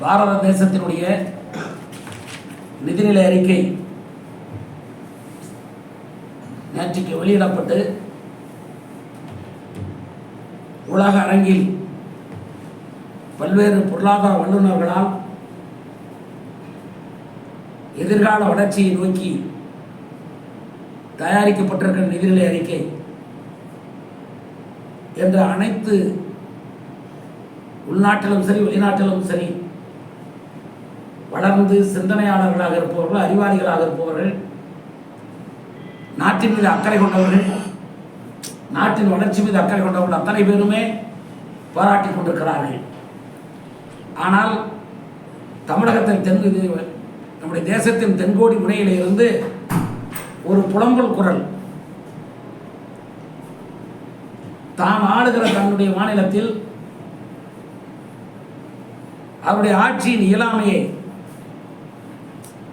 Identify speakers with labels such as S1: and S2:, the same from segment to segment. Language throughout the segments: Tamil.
S1: பாரத தேசத்தினுடைய நிதிநிலை அறிக்கை நேற்றுக்கு வெளியிடப்பட்டு உலக அரங்கில் பல்வேறு பொருளாதார வல்லுநர்களால் எதிர்கால வளர்ச்சியை நோக்கி தயாரிக்கப்பட்டிருக்கிற நிதிநிலை அறிக்கை என்ற அனைத்து உள்நாட்டிலும் சரி வெளிநாட்டிலும் சரி வளர்ந்து சிந்தனையாளர்களாக இருப்பவர்கள் அறிவாளிகளாக இருப்பவர்கள் நாட்டின் மீது அக்கறை கொண்டவர்கள் நாட்டின் வளர்ச்சி மீது அக்கறை கொண்டவர்கள் அத்தனை பேருமே போராட்டி கொண்டிருக்கிறார்கள் ஆனால் தமிழகத்தின் தென் நம்முடைய தேசத்தின் தென்கோடி இருந்து ஒரு புலம்பல் குரல் தான் ஆளுகிற தன்னுடைய மாநிலத்தில் அவருடைய ஆட்சியின் இயலாமையை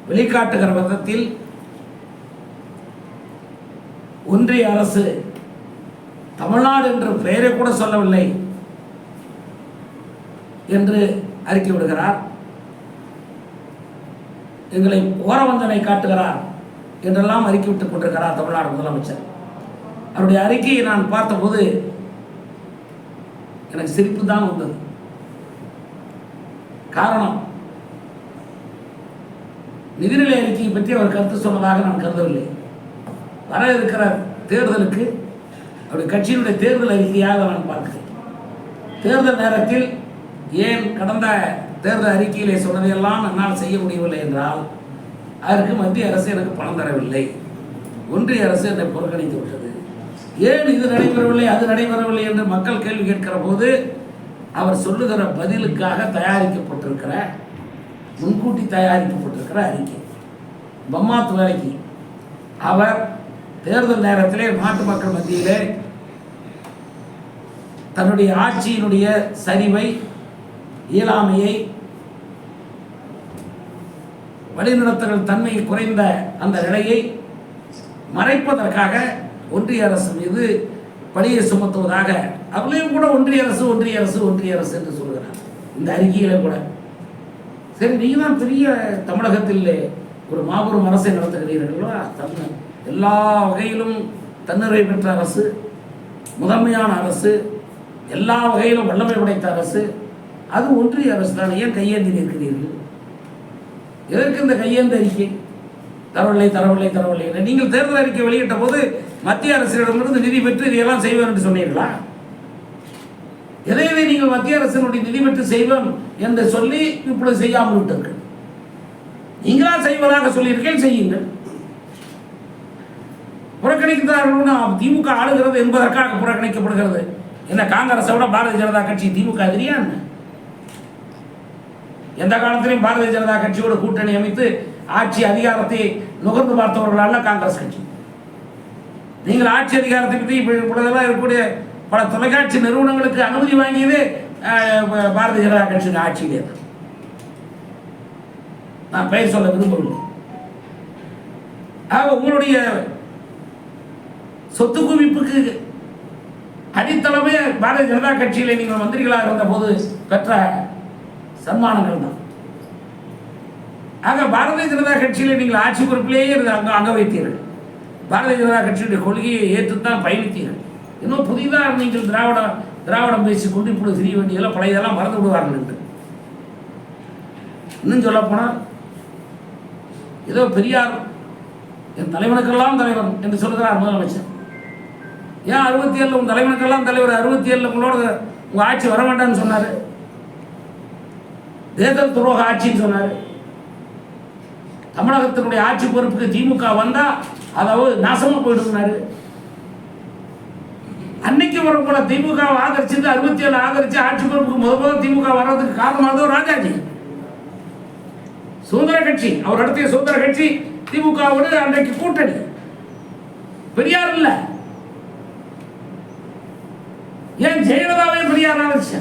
S1: வெளிக்காட்டுகிற விதத்தில் ஒன்றிய அரசு தமிழ்நாடு என்ற பெயரை கூட சொல்லவில்லை என்று அறிக்கை விடுகிறார் எங்களை வந்தனை காட்டுகிறார் என்றெல்லாம் அறிக்கை விட்டுக் கொண்டிருக்கிறார் தமிழ்நாடு முதலமைச்சர் அவருடைய அறிக்கையை நான் பார்த்தபோது எனக்கு சிரிப்பு தான் வந்தது காரணம் நிதிநிலை அறிக்கையை பற்றி அவர் கருத்து சொன்னதாக நான் கருதவில்லை வர இருக்கிற தேர்தலுக்கு அவருடைய கட்சியினுடைய தேர்தல் அறிக்கையாக நான் பார்க்கிறேன் தேர்தல் நேரத்தில் ஏன் கடந்த தேர்தல் அறிக்கையிலே சொன்னதையெல்லாம் என்னால் செய்ய முடியவில்லை என்றால் அதற்கு மத்திய அரசு எனக்கு பணம் தரவில்லை ஒன்றிய அரசு என்னை புறக்கணித்து விட்டது ஏன் இது நடைபெறவில்லை அது நடைபெறவில்லை என்று மக்கள் கேள்வி கேட்கிற போது அவர் சொல்லுகிற பதிலுக்காக தயாரிக்கப்பட்டிருக்கிற முன்கூட்டி தயாரிக்கப்பட்டிருக்கிற அறிக்கை பொம்மா வரைக்கு அவர் தேர்தல் நேரத்திலே நாட்டு மக்கள் மத்தியிலே தன்னுடைய ஆட்சியினுடைய சரிவை இயலாமையை வழிநடத்துகிற தன்மை குறைந்த அந்த நிலையை மறைப்பதற்காக ஒன்றிய அரசு மீது பழியை சுமத்துவதாக அதுலேயும் கூட ஒன்றிய அரசு ஒன்றிய அரசு ஒன்றிய அரசு என்று சொல்கிறார் இந்த அறிக்கையில கூட சரி நீங்க தான் பெரிய தமிழகத்தில் ஒரு மாபெரும் அரசை நடத்துகிறீர்களா தன்னை எல்லா வகையிலும் தன்னிறைவு பெற்ற அரசு முதன்மையான அரசு எல்லா வகையிலும் வல்லமை படைத்த அரசு அது ஒன்றிய அரசு தான் ஏன் கையேந்தி நிற்கிறீர்கள் எதற்கு இந்த கையேந்த அறிக்கை தரவில்லை தரவில்லை தரவில்லை நீங்கள் தேர்தல் அறிக்கை வெளியிட்ட போது மத்திய அரசிடமிருந்து நிதி பெற்று இதையெல்லாம் செய்வார் என்று சொன்னீர்களா எனவே நீங்கள் மத்திய அரசினுடைய நிதிமட்டு செய்வோம் என்று சொல்லி இப்பொழுது செய்யாமல் விட்டீர்கள் நீங்களா செய்வதாக சொல்லியிருக்கேன் செய்யுங்கள் புறக்கணிக்கிறார்கள் திமுக ஆளுகிறது என்பதற்காக புறக்கணிக்கப்படுகிறது என்ன காங்கிரஸை விட பாரதிய ஜனதா கட்சி திமுக எதிரியா என்ன எந்த காலத்திலையும் பாரதிய ஜனதா கட்சியோட கூட்டணி அமைத்து ஆட்சி அதிகாரத்தை நுகர்ந்து பார்த்தவர்களால காங்கிரஸ் கட்சி நீங்கள் ஆட்சி அதிகாரத்தை பற்றி இப்பொழுதெல்லாம் இருக்கக்கூடிய பல தொலைக்காட்சி நிறுவனங்களுக்கு அனுமதி வாங்கியது பாரதிய ஜனதா கட்சியின் ஆட்சியிலே நான் பெயர் சொல்ல விரும்பவில்லை ஆக உங்களுடைய சொத்து குவிப்புக்கு அடித்தளமே பாரதிய ஜனதா கட்சியில் நீங்கள் மந்திரிகளாக இருந்த போது பெற்ற சன்மானங்கள் தான் ஆக பாரதிய ஜனதா கட்சியில் நீங்கள் ஆட்சி பொறுப்பிலேயே அங்கே அங்க வைத்தீர்கள் பாரதிய ஜனதா கட்சியுடைய கொள்கையை ஏற்றுத்தான் பயணித்தீர்கள் இன்னும் புதிதாக நீங்கள் திராவிட திராவிடம் பேசிக்கொண்டு இப்படி திரிய வேண்டியதில் பழையதெல்லாம் மறந்து விடுவார்கள் என்று இன்னும் சொல்லப்போனால் ஏதோ பெரியார் என் தலைவனுக்கெல்லாம் தலைவர் என்று சொல்லுகிறார் முதலமைச்சர் ஏன் அறுபத்தி ஏழில் உங்கள் தலைவனுக்கெல்லாம் தலைவர் அறுபத்தி ஏழில் உங்களோட உங்கள் ஆட்சி வர வேண்டாம்னு சொன்னார் தேர்தல் துரோக ஆட்சின்னு சொன்னார் தமிழகத்தினுடைய ஆட்சி பொறுப்புக்கு திமுக வந்தால் அதாவது நாசமாக போயிடுனாரு அன்னைக்கு வரக்கூட திமுக ஆதரிச்சு அறுபத்தி ஏழு ஆதரிச்சு ஆட்சி பொறுப்புக்கு முத முதல் திமுக வர்றதுக்கு காரணமானது ராஜாஜி சுதந்திர கட்சி அவர் அடுத்த சுதந்திர கட்சி திமுக அன்றைக்கு கூட்டணி பெரியார் இல்ல ஏன் ஜெயலலிதாவே பெரியார் ஆதரிச்ச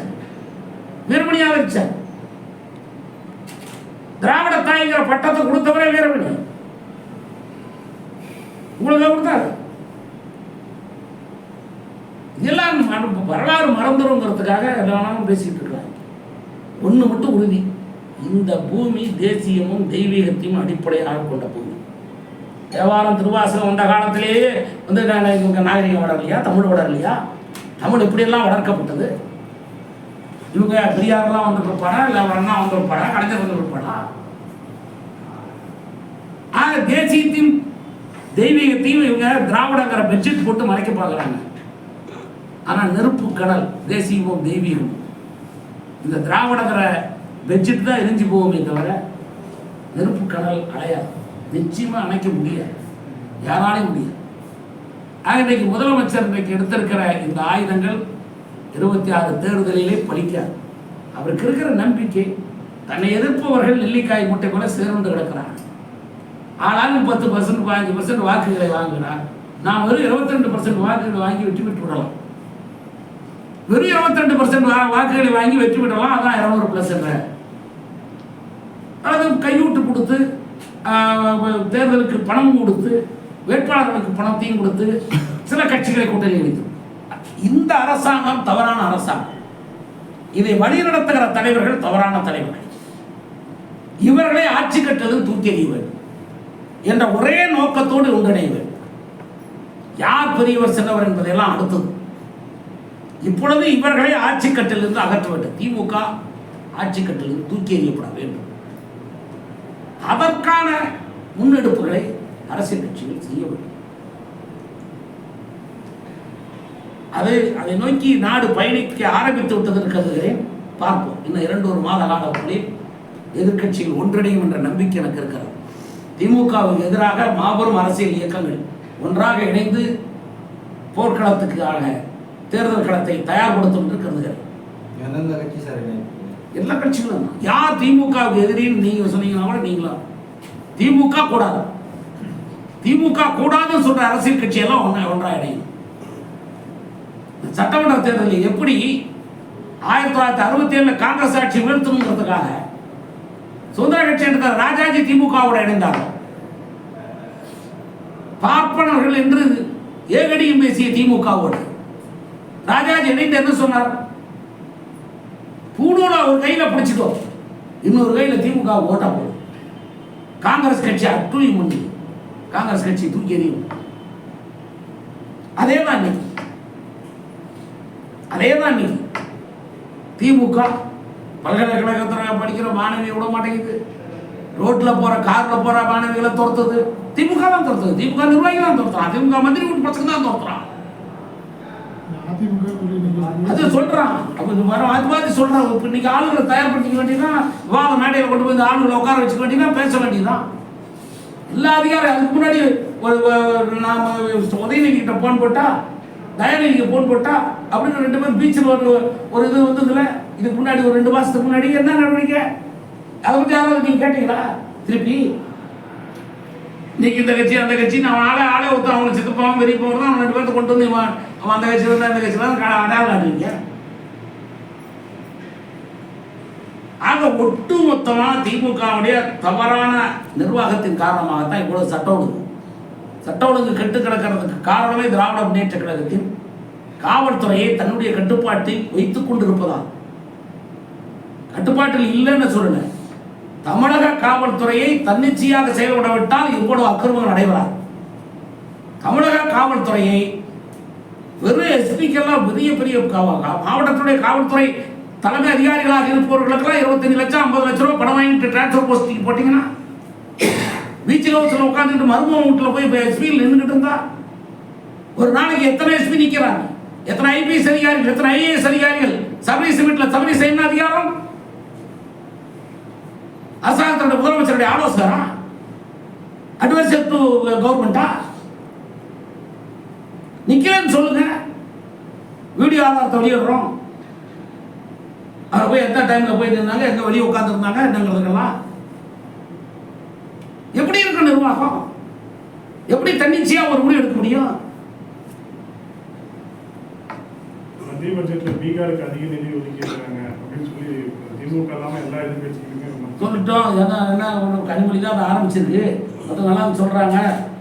S1: வீரமணி ஆதரிச்சார் திராவிட தாய்ங்கிற பட்டத்தை கொடுத்தவரே வீரமணி உங்களுக்கு கொடுத்தாரு எல்லாரும் வரலாறு மறந்துருங்கிறதுக்காக எல்லாம் பேசிட்டு இருக்காங்க ஒன்று மட்டும் உறுதி இந்த பூமி தேசியமும் தெய்வீகத்தையும் அடிப்படையாக கொண்ட பூமி தேவாரம் திருவாசகம் வந்த காலத்திலேயே வந்து நாகரிகம் வளரலையா தமிழ் வளரலையா தமிழ் இப்படியெல்லாம் வளர்க்கப்பட்டது இவங்க பெரியாரெல்லாம் வந்திருப்பாரா இல்லை அண்ணா வந்திருப்பாரா கலைஞர் வந்திருப்பாரா ஆக தேசியத்தையும் தெய்வீகத்தையும் இவங்க திராவிடங்கிற பெட்ஷீட் போட்டு மறைக்க பார்க்குறாங்க ஆனால் நெருப்பு கடல் தேசியமும் தெய்வீகமும் இந்த திராவிடங்கிற பெட்ஷீட் தான் எரிஞ்சு போவோமே தவிர நெருப்பு கடல் அடையாது நிச்சயமாக அணைக்க முடியாது யாராலையும் முடியாது ஆக இன்றைக்கு முதலமைச்சர் இன்றைக்கு எடுத்திருக்கிற இந்த ஆயுதங்கள் இருபத்தி ஆறு தேர்தலிலே பலிக்காது அவருக்கு இருக்கிற நம்பிக்கை தன்னை எதிர்ப்பவர்கள் நெல்லிக்காய் மூட்டை கூட சேர்ந்து கிடக்கிறாங்க ஆனாலும் பத்து பர்சன்ட் பதினஞ்சு பர்சன்ட் வாக்குகளை வாங்கினா நாம் வெறும் இருபத்தி ரெண்டு பர்சன்ட் வாக்குகளை வாங்கி விட்டு விட்டு விடலாம் வெறும் இருபத்தி ரெண்டு பர்சன்ட் வாக்குகளை வாங்கி வெற்றி பெற்றலாம் அதான் இரநூறு பிளஸ் என்ன அது கையூட்டு கொடுத்து தேர்தலுக்கு பணம் கொடுத்து வேட்பாளர்களுக்கு பணத்தையும் கொடுத்து சில கட்சிகளை கூட்டணி வைத்து இந்த அரசாங்கம் தவறான அரசாங்கம் இதை வழிநடத்துகிற தலைவர்கள் தவறான தலைவர்கள் இவர்களை ஆட்சி தூக்கி அறிவர் என்ற ஒரே நோக்கத்தோடு ஒன்றிணைவர் யார் பெரியவர் என்பதை என்பதையெல்லாம் அடுத்தது இப்பொழுது இவர்களை ஆட்சி கட்டிலிருந்து அகற்ற வேண்டும் திமுக ஆட்சி கட்டிலிருந்து தூக்கி எறியப்பட வேண்டும் அதற்கான முன்னெடுப்புகளை அரசியல் கட்சிகள் செய்ய வேண்டும் அது அதை நோக்கி நாடு பயணிக்க ஆரம்பித்து விட்டதற்கு பார்ப்போம் இன்னும் இரண்டு ஒரு மாத காலங்களில் எதிர்கட்சிகள் ஒன்றிணையும் என்ற நம்பிக்கை எனக்கு இருக்கிறது திமுகவுக்கு எதிராக மாபெரும் அரசியல் இயக்கங்கள் ஒன்றாக இணைந்து போர்க்களத்துக்காக தேர்தல் களத்தை தயார்படுத்தும் என்று கருதுகிறேன் எல்லா கட்சிகளும் யார் திமுகவுக்கு எதிரின்னு நீங்க சொன்னீங்கன்னா கூட நீங்களா திமுக கூடாது திமுக கூடாதுன்னு சொல்ற அரசியல் கட்சி எல்லாம் ஒன்றா ஒன்றாயிடையும் சட்டமன்ற தேர்தலில் எப்படி ஆயிரத்தி தொள்ளாயிரத்தி அறுபத்தி ஏழுல காங்கிரஸ் ஆட்சி வீழ்த்தணுங்கிறதுக்காக சுதந்திர கட்சி என்ற ராஜாஜி திமுகவோட இணைந்தார்கள் பார்ப்பனர்கள் என்று ஏகடியும் பேசிய திமுகவோடு ராஜாஜி என்கிட்ட என்ன சொன்னார் பூனூரை ஒரு கையில பிடிச்சிக்கோ இன்னொரு கையில திமுக ஓட்டா போடும் காங்கிரஸ் கட்சி அட்டுழியும் பண்ணி காங்கிரஸ் கட்சி தூக்கி எறியும் அதே தான் இன்னைக்கு அதே தான் இன்னைக்கு திமுக பல்கலைக்கழகத்தில் படிக்கிற மாணவியை விட மாட்டேங்குது ரோட்டில் போகிற காரில் போகிற மாணவிகளை துரத்துது திமுக தான் துரத்துது திமுக நிர்வாகி தான் துரத்துறான் திமுக மந்திரி வீட்டு பசங்க தான் துரத்துறான் அது சொல்றான் அப்ப இந்த மரம் அது மாதிரி சொல்றான் இப்ப இன்னைக்கு ஆளுங்களை பண்ணிக்க வேண்டியதுதான் விவாத மேடையில் கொண்டு போய் இந்த உட்கார வச்சுக்க வேண்டியதான் பேச வேண்டியதுதான் எல்லா அதிகாரம் அதுக்கு முன்னாடி ஒரு நாம உதயநிதி கிட்ட போன் போட்டா தயாநிதிக்கு போன் போட்டா அப்படின்னு ரெண்டு பேரும் பீச்சில் ஒரு ஒரு இது வந்ததுல இதுக்கு முன்னாடி ஒரு ரெண்டு மாசத்துக்கு முன்னாடி என்ன நடவடிக்கை அதை பற்றி யாராவது நீங்க கேட்டீங்களா திருப்பி இன்னைக்கு இந்த கட்சி அந்த கட்சி நான் ஆளே ஆளே ஒருத்தன் அவனை சித்தப்பாவும் பெரிய போகிறோம் அவன் ரெண்டு பேர்த்த கொண்டு வந்து அவன் அந்த கட்சி வந்து அந்த கட்சி தான் அடையாளம் ஆக ஒட்டு மொத்தமாக திமுகவுடைய தவறான நிர்வாகத்தின் காரணமாகத்தான் இவ்வளவு சட்ட ஒழுங்கு சட்ட ஒழுங்கு கெட்டு கிடக்கிறதுக்கு காரணமே திராவிட முன்னேற்ற கழகத்தின் காவல்துறையை தன்னுடைய கட்டுப்பாட்டில் வைத்துக் கொண்டிருப்பதால் கட்டுப்பாட்டில் இல்லைன்னு சொல்லல தமிழக காவல்துறையை தன்னிச்சையாக செயல்பட விட்டால் இவ்வளவு அக்கிரமங்கள் நடைபெறாது தமிழக காவல்துறையை வெறும் எஸ்பிக்கெல்லாம் பெரிய பெரிய மாவட்டத்துடைய காவல்துறை தலைமை அதிகாரிகளாக இருப்பவர்களுக்கெல்லாம் இருபத்தஞ்சு லட்சம் ஐம்பது லட்ச ரூபா பணம் வாங்கிட்டு டிரான்ஸ்ஃபர் போஸ்டிங் போட்டிங்கன்னா பீச்சில் ஹவுஸில் உட்காந்துட்டு மருமக வீட்டில் போய் இப்போ எஸ்பியில் நின்றுக்கிட்டு இருந்தா ஒரு நாளைக்கு எத்தனை எஸ்பி நிற்கிறாங்க எத்தனை ஐபிஎஸ் அதிகாரிகள் எத்தனை ஐஏஎஸ் அதிகாரிகள் சபரிஸ் வீட்டில் சபரிஸ் என்ன அதிகாரம் அரசாங்கத்தோட முதலமைச்சருடைய ஆலோசகரா அட்வைசர் டு கவர்மெண்ட்டா வீடியோ ஆதாரத்தை வெளியிடுறோம் அதை போய் எந்த டைம்ல போய் இருந்தாங்க எங்கே வெளியே உட்காந்துருந்தாங்க என்னங்கிறதுக்கெல்லாம் எப்படி இருக்க நிர்வாகம் எப்படி தன்னிச்சையா ஒரு முடிவு எடுக்க முடியும் மத்திய பட்ஜெட்ல பீகாருக்கு அதிக நிதி ஒதுக்கிடுறாங்க அப்படின்னு சொல்லி திமுக சொல்லிட்டோம் ஏன்னா என்ன கனிமொழி தான் அதை ஆரம்பிச்சிருக்கு மற்றவங்களாம் சொல்கிறாங்க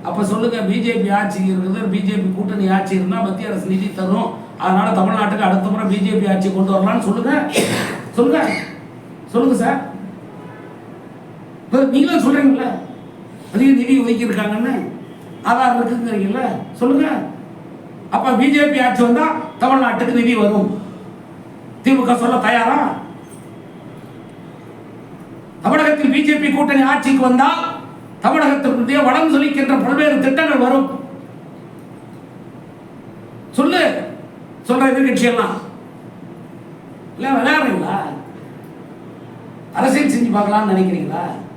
S1: அப்போ சொல்லுங்கள் பிஜேபி ஆட்சி இருக்குது பிஜேபி கூட்டணி ஆட்சி இருந்தால் மத்திய அரசு நிதி தரும் அதனால தமிழ்நாட்டுக்கு அடுத்த முறை பிஜேபி ஆட்சி கொண்டு வரலாம்னு சொல்லுங்க சொல்லுங்க சொல்லுங்க சார் நீங்களும் சொல்றீங்கல்ல அதிக நிதி ஒதுக்கியிருக்காங்கன்னு ஆதார் இருக்குங்கிறீங்கல்ல சொல்லுங்க அப்ப பிஜேபி ஆட்சி வந்தா தமிழ்நாட்டுக்கு நிதி வரும் திமுக சொல்ல தயாரா தமிழகத்தில் பிஜேபி கூட்டணி ஆட்சிக்கு வந்தால் தமிழகத்திற்குரிய வளம் சொலிக்கின்ற பல்வேறு திட்டங்கள் வரும் சொல்லு சொல்ற எதிர்கட்சி எல்லாம் இல்லை விளையாடுறீங்களா அரசியல் செஞ்சு பார்க்கலாம்னு நினைக்கிறீங்களா